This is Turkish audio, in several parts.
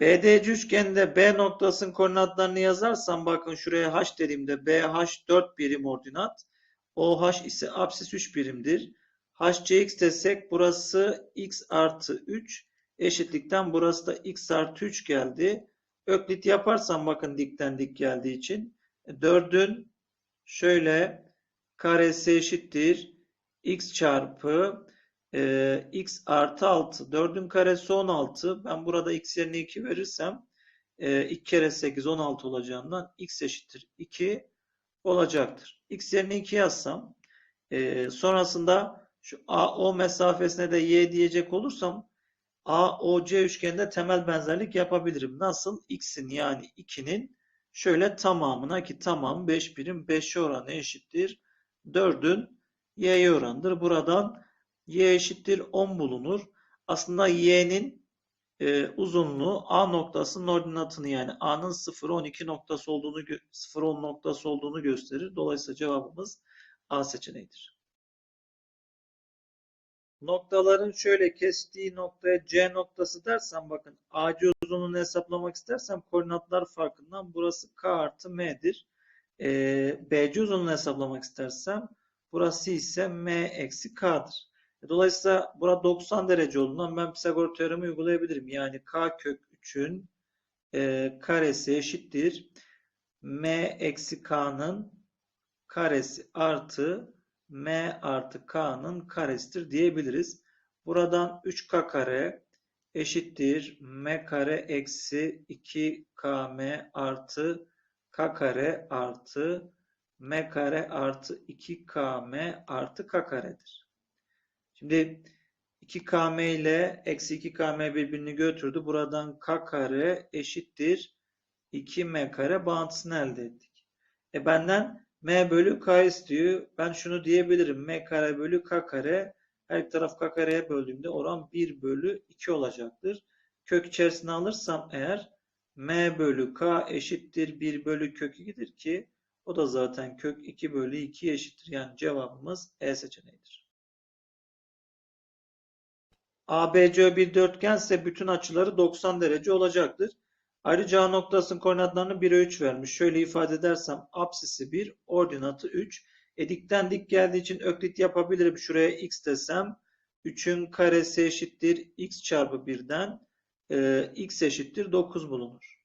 BDC üçgende B noktasının koordinatlarını yazarsam bakın şuraya H dediğimde BH 4 birim ordinat. OH ise apsis 3 birimdir. HCX desek burası x artı 3 eşitlikten burası da x artı 3 geldi. Öklit yaparsam bakın dikten dik geldiği için 4'ün şöyle karesi eşittir x çarpı e, x artı 6. 4'ün karesi 16. Ben burada x yerine 2 verirsem e, 2 kere 8 16 olacağından x eşittir 2 olacaktır. x yerine 2 yazsam e, sonrasında şu AO mesafesine de y diyecek olursam AOC üçgeninde temel benzerlik yapabilirim. Nasıl? x'in yani 2'nin şöyle tamamına ki tamam 5 birim 5'e oranı eşittir. 4'ün y'ye oranıdır. Buradan y eşittir 10 bulunur. Aslında y'nin e, uzunluğu A noktasının ordinatını yani A'nın 0-12 noktası olduğunu 0-10 noktası olduğunu gösterir. Dolayısıyla cevabımız A seçeneğidir. Noktaların şöyle kestiği noktaya C noktası dersem bakın AC uzunluğunu hesaplamak istersem koordinatlar farkından burası K artı M'dir. Ee, BC uzunluğunu hesaplamak istersem burası ise M eksi K'dır. Dolayısıyla burada 90 derece olduğundan ben Pisagor teoremi uygulayabilirim. Yani K kök 3'ün e, karesi eşittir. M eksi K'nın karesi artı M artı K'nın karesidir diyebiliriz. Buradan 3K kare eşittir M kare eksi 2KM artı K kare artı M kare artı 2KM artı K karedir. Şimdi 2km ile eksi 2km birbirini götürdü. Buradan k kare eşittir 2m kare bağıntısını elde ettik. E benden m bölü k istiyor. Ben şunu diyebilirim. m kare bölü k kare her taraf k kareye böldüğümde oran 1 bölü 2 olacaktır. Kök içerisine alırsam eğer m bölü k eşittir 1 bölü kök 2'dir ki o da zaten kök 2 bölü 2 eşittir. Yani cevabımız E seçeneğidir. ABC bir dörtgense bütün açıları 90 derece olacaktır. Ayrıca A noktasının koordinatlarını 1'e 3 vermiş. Şöyle ifade edersem apsisi 1, ordinatı 3. E dikten dik geldiği için öklit yapabilirim. Şuraya x desem 3'ün karesi eşittir x çarpı 1'den e, x eşittir 9 bulunur.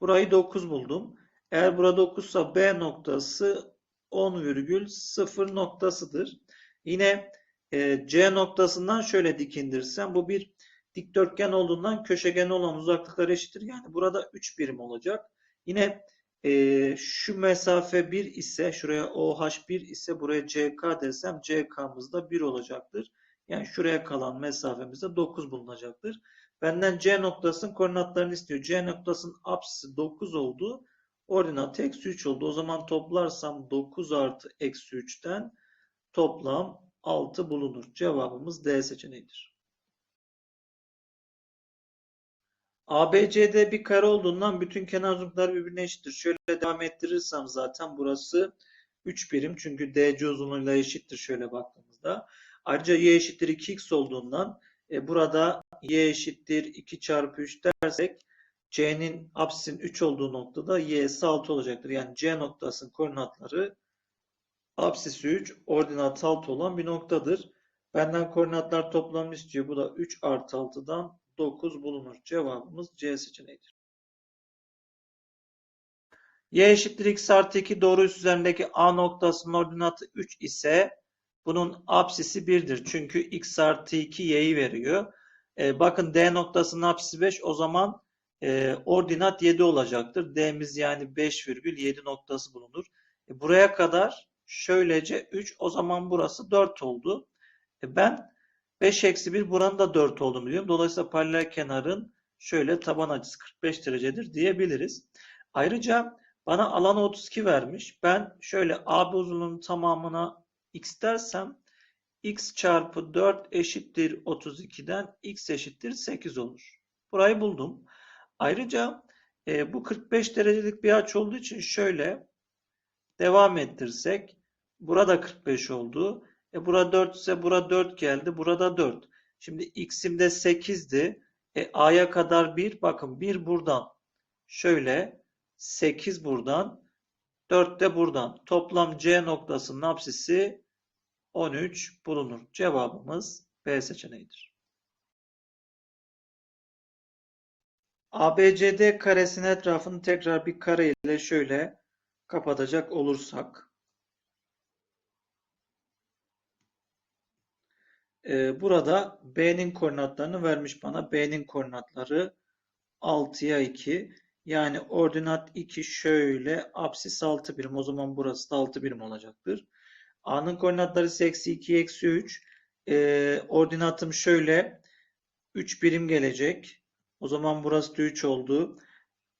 Burayı 9 buldum. Eğer burada 9 ise B noktası 10,0 noktasıdır. Yine e, C noktasından şöyle dik indirsem bu bir dikdörtgen olduğundan köşegen olan uzaklıklar eşittir. Yani burada 3 birim olacak. Yine e, şu mesafe 1 ise şuraya OH 1 ise buraya CK desem CK'mız da 1 olacaktır. Yani şuraya kalan mesafemiz de 9 bulunacaktır. Benden C noktasının koordinatlarını istiyor. C noktasının apsisi 9 oldu. Ordinatı eksi 3 oldu. O zaman toplarsam 9 artı eksi 3'ten toplam 6 bulunur. Cevabımız D seçeneğidir. ABCD bir kare olduğundan bütün kenar uzunlukları birbirine eşittir. Şöyle devam ettirirsem zaten burası 3 birim. Çünkü DC uzunluğuyla eşittir şöyle baktığımızda. Ayrıca y eşittir 2x olduğundan e, burada y eşittir 2 çarpı 3 dersek C'nin apsisin 3 olduğu noktada y'si 6 olacaktır. Yani C noktasının koordinatları Apsisi 3, ordinat 6 olan bir noktadır. Benden koordinatlar toplamını istiyor. Bu da 3 artı 6'dan 9 bulunur. Cevabımız C seçeneğidir. Y eşittir x artı 2 doğru üst üzerindeki A noktasının ordinatı 3 ise bunun apsisi 1'dir. Çünkü x artı 2 y'yi veriyor. E, bakın D noktasının apsisi 5 o zaman e, ordinat 7 olacaktır. D'miz yani 5,7 noktası bulunur. E, buraya kadar Şöylece 3 o zaman burası 4 oldu. E ben 5 eksi 1 buranın da 4 olduğunu biliyorum. Dolayısıyla paralel kenarın şöyle taban açısı 45 derecedir diyebiliriz. Ayrıca bana alanı 32 vermiş. Ben şöyle AB uzunluğunun tamamına x dersem x çarpı 4 eşittir 32'den x eşittir 8 olur. Burayı buldum. Ayrıca e, bu 45 derecelik bir açı olduğu için şöyle Devam ettirsek burada 45 oldu. E burada 4 ise burada 4 geldi. Burada 4. Şimdi x'im de 8'di. E, A'ya kadar 1. Bakın 1 buradan. Şöyle 8 buradan. 4 de buradan. Toplam C noktasının apsisi 13 bulunur. Cevabımız B seçeneğidir. ABCD karesinin etrafını tekrar bir kare ile şöyle kapatacak olursak. Ee, burada B'nin koordinatlarını vermiş bana. B'nin koordinatları 6'ya 2. Yani ordinat 2 şöyle apsis 6 birim. O zaman burası da 6 birim olacaktır. A'nın koordinatları ise eksi 2 eksi 3. Ee, ordinatım şöyle 3 birim gelecek. O zaman burası da 3 oldu.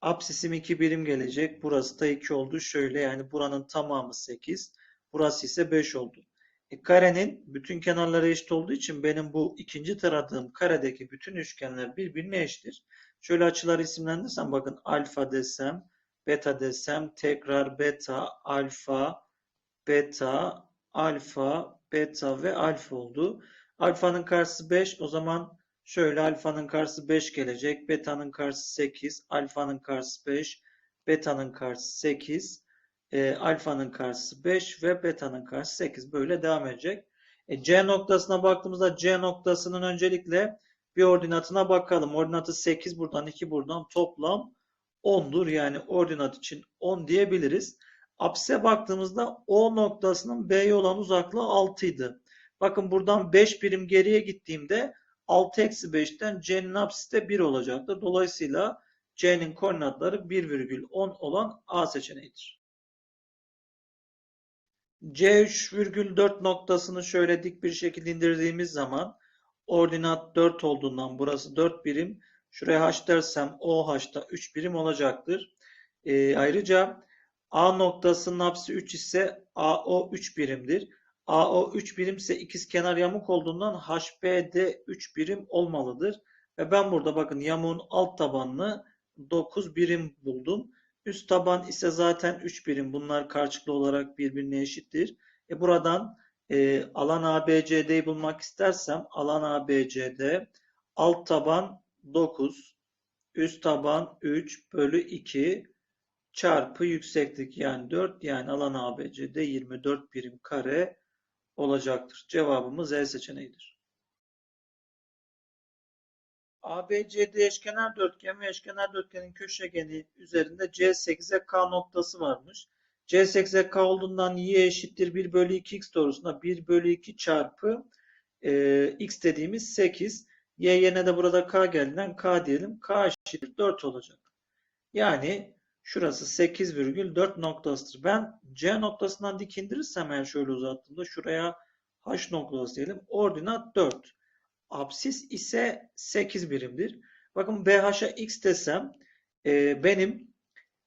Apsisim 2 birim gelecek. Burası da 2 oldu. Şöyle yani buranın tamamı 8. Burası ise 5 oldu. E, karenin bütün kenarları eşit olduğu için benim bu ikinci taradığım karedeki bütün üçgenler birbirine eşittir. Şöyle açıları isimlendirsem bakın alfa desem, beta desem, tekrar beta, alfa, beta, alfa, beta ve alfa oldu. Alfanın karşısı 5. O zaman şöyle alfanın karşısı 5 gelecek. Beta'nın karşısı 8. Alfanın karşısı 5. Beta'nın karşısı 8. E, alfanın karşısı 5 ve beta'nın karşısı 8. Böyle devam edecek. E, C noktasına baktığımızda C noktasının öncelikle bir ordinatına bakalım. Ordinatı 8 buradan 2 buradan toplam 10'dur. Yani ordinat için 10 diyebiliriz. Aps'e baktığımızda O noktasının B'ye olan uzaklığı 6 idi. Bakın buradan 5 birim geriye gittiğimde 6 eksi 5'ten C'nin apsisi de 1 olacaktır. Dolayısıyla C'nin koordinatları 1,10 olan A seçeneğidir. C3,4 noktasını şöyle dik bir şekilde indirdiğimiz zaman ordinat 4 olduğundan burası 4 birim. Şuraya h dersem OH'da 3 birim olacaktır. E, ayrıca A noktasının apsisi 3 ise AO 3 birimdir. AO 3 birimse ikiz kenar yamuk olduğundan HBD 3 birim olmalıdır. Ve ben burada bakın yamuğun alt tabanını 9 birim buldum. Üst taban ise zaten 3 birim. Bunlar karşılıklı olarak birbirine eşittir. E buradan e, alan ABCD'yi bulmak istersem alan ABCD alt taban 9 üst taban 3 bölü 2 çarpı yükseklik yani 4 yani alan ABCD 24 birim kare olacaktır. Cevabımız E seçeneğidir. ABCD eşkenar dörtgen ve eşkenar dörtgenin köşegeni üzerinde C8'e K noktası varmış. C8'e K olduğundan y eşittir 1 bölü 2x doğrusunda 1 bölü 2 çarpı e, x dediğimiz 8. Y yerine de burada K geldiğinden K diyelim. K eşittir 4 olacak. Yani şurası 8,4 noktasıdır. Ben C noktasından dik indirirsem eğer şöyle uzattığımda şuraya H noktası diyelim. Ordinat 4. Apsis ise 8 birimdir. Bakın BH'a x desem e, benim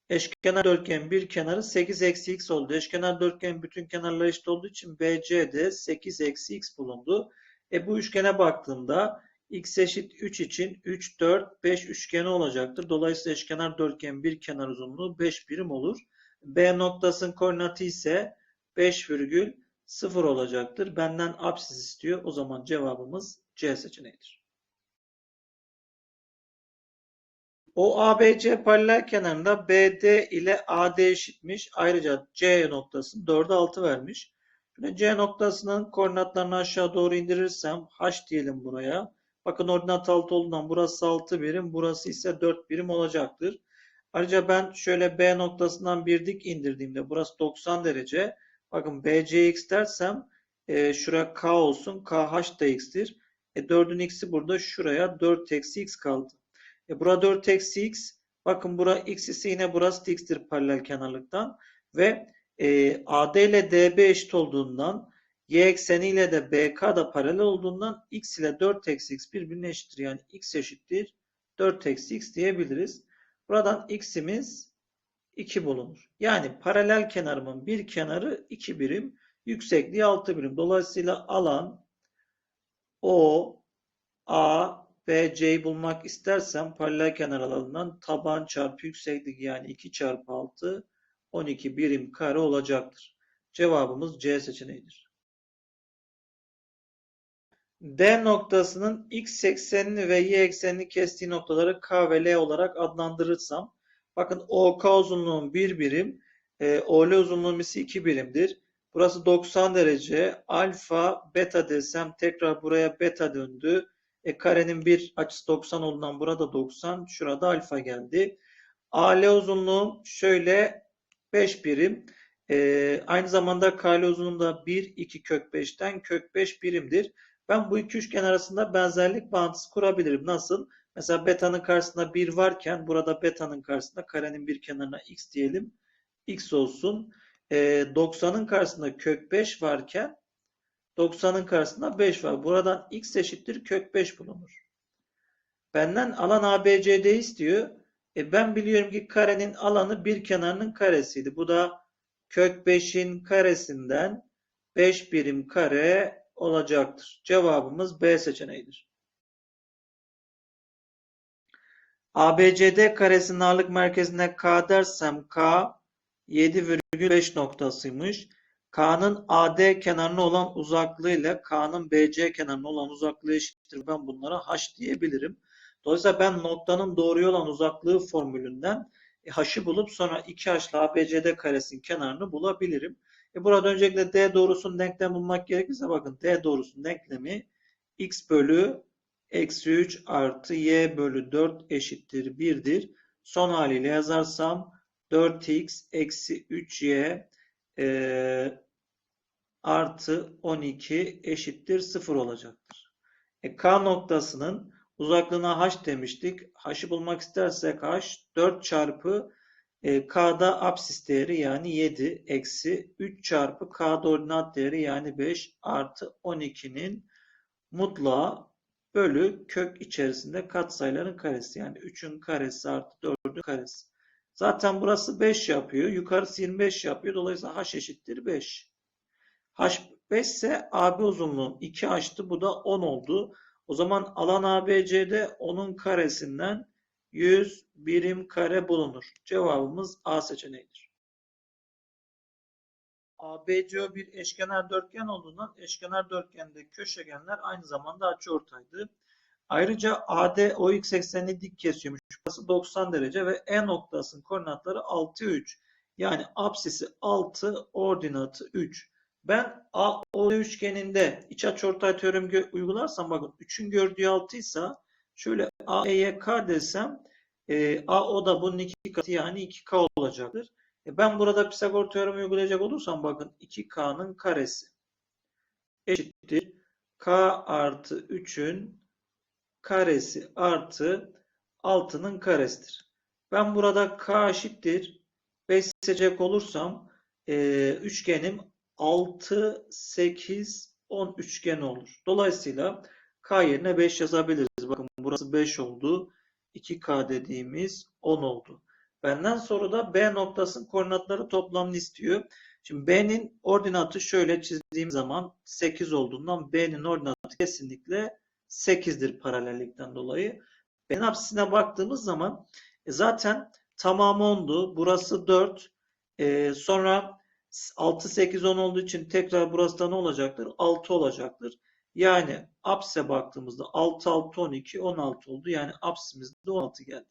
eşkenar dörtgen bir kenarı 8 eksi x oldu. Eşkenar dörtgen bütün kenarları eşit olduğu için BC'de 8 eksi x bulundu. E, bu üçgene baktığımda x eşit 3 için 3, 4, 5 üçgeni olacaktır. Dolayısıyla eşkenar dörtgen bir kenar uzunluğu 5 birim olur. B noktasının koordinatı ise 5,0 olacaktır. Benden apsis istiyor. O zaman cevabımız C seçeneğidir. O ABC paralel kenarında BD ile AD eşitmiş. Ayrıca C noktasını 4'e 6 vermiş. Şimdi C noktasının koordinatlarını aşağı doğru indirirsem H diyelim buraya. Bakın ordinat 6 olduğundan burası 6 birim, burası ise 4 birim olacaktır. Ayrıca ben şöyle B noktasından bir dik indirdiğimde burası 90 derece. Bakın BCX dersem e, şuraya K olsun. KH da X'tir. E 4'ün x'i burada şuraya 4 eksi x kaldı. E bura 4 eksi x. Bakın bura x ise yine burası x'tir paralel kenarlıktan. Ve e, AD ile DB eşit olduğundan y ekseniyle de BK da paralel olduğundan x ile 4 eksi x birbirine eşittir. Yani x eşittir 4 eksi x diyebiliriz. Buradan x'imiz 2 bulunur. Yani paralel kenarımın bir kenarı 2 birim, yüksekliği 6 birim. Dolayısıyla alan o, A, B, C'yi bulmak istersem paralel kenar alanından taban çarpı yükseklik yani 2 çarpı 6 12 birim kare olacaktır. Cevabımız C seçeneğidir. D noktasının x eksenini ve y eksenini kestiği noktaları K ve L olarak adlandırırsam bakın OK uzunluğum 1 birim, e, OL uzunluğum ise 2 birimdir. Burası 90 derece. Alfa, beta desem tekrar buraya beta döndü. E, karenin bir açısı 90 olduğundan burada 90. Şurada alfa geldi. AL uzunluğum şöyle 5 birim. E, aynı zamanda KL uzunluğum da 1, 2 kök 5'ten kök 5 birimdir. Ben bu iki üçgen arasında benzerlik bağıntısı kurabilirim. Nasıl? Mesela beta'nın karşısında 1 varken burada beta'nın karşısında karenin bir kenarına x diyelim. x olsun. E, 90'ın karşısında kök 5 varken 90'ın karşısında 5 var. Buradan x eşittir kök 5 bulunur. Benden alan ABCD istiyor. E ben biliyorum ki karenin alanı bir kenarının karesiydi. Bu da kök 5'in karesinden 5 birim kare olacaktır. Cevabımız B seçeneğidir. ABCD karesinin ağırlık merkezine K dersem K 7,5 noktasıymış. K'nın AD kenarına olan uzaklığı ile K'nın BC kenarına olan uzaklığı eşittir. Ben bunlara H diyebilirim. Dolayısıyla ben noktanın doğruya olan uzaklığı formülünden H'ı bulup sonra 2H ile ABCD karesinin kenarını bulabilirim. E burada öncelikle D doğrusunun denklem bulmak gerekirse bakın D doğrusunun denklemi x bölü eksi 3 artı y bölü 4 eşittir 1'dir. Son haliyle yazarsam 4x eksi 3y e, artı 12 eşittir 0 olacaktır. E, K noktasının uzaklığına h demiştik. H'ı bulmak istersek h 4 çarpı e, K'da apsis değeri yani 7 eksi 3 çarpı K'da ordinat değeri yani 5 artı 12'nin mutlağı bölü kök içerisinde katsayıların karesi. Yani 3'ün karesi artı 4'ün karesi. Zaten burası 5 yapıyor. Yukarısı 25 yapıyor. Dolayısıyla h eşittir 5. h 5 ise AB uzunluğu 2h'tı. Bu da 10 oldu. O zaman alan ABC'de 10'un karesinden 100 birim kare bulunur. Cevabımız A seçeneğidir. ABC bir eşkenar dörtgen olduğundan eşkenar dörtgende köşegenler aynı zamanda açıortaydı. Ayrıca AD OX eksenini dik kesiyormuş. Burası 90 derece ve E noktasının koordinatları 6, 3. Yani apsisi 6, ordinatı 3. Ben AOD üçgeninde iç açıortay teoremi uygularsam bakın 3'ün gördüğü 6 ise şöyle AE'ye K desem e, AO da bunun 2 katı yani 2K olacaktır. E, ben burada Pisagor teoremi uygulayacak olursam bakın 2K'nın karesi eşittir. K artı 3'ün karesi artı 6'nın karesidir. Ben burada K eşittir 5 seçecek olursam e, üçgenim 6, 8, 10 üçgen olur. Dolayısıyla K yerine 5 yazabiliriz. Bakın burası 5 oldu. 2K dediğimiz 10 oldu. Benden sonra da B noktasının koordinatları toplamını istiyor. Şimdi B'nin ordinatı şöyle çizdiğim zaman 8 olduğundan B'nin ordinatı kesinlikle 8'dir paralellikten dolayı. B'nin apsisine baktığımız zaman e zaten tamamı 10'du. Burası 4. E, sonra 6, 8, 10 olduğu için tekrar burası da ne olacaktır? 6 olacaktır. Yani apsise baktığımızda 6, 6, 12, 16 oldu. Yani apsimizde 16 geldi.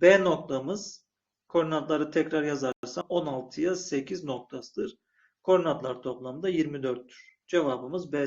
B noktamız koordinatları tekrar yazarsam 16'ya 8 noktasıdır. Koordinatlar toplamda 24'tür. Cevabımız B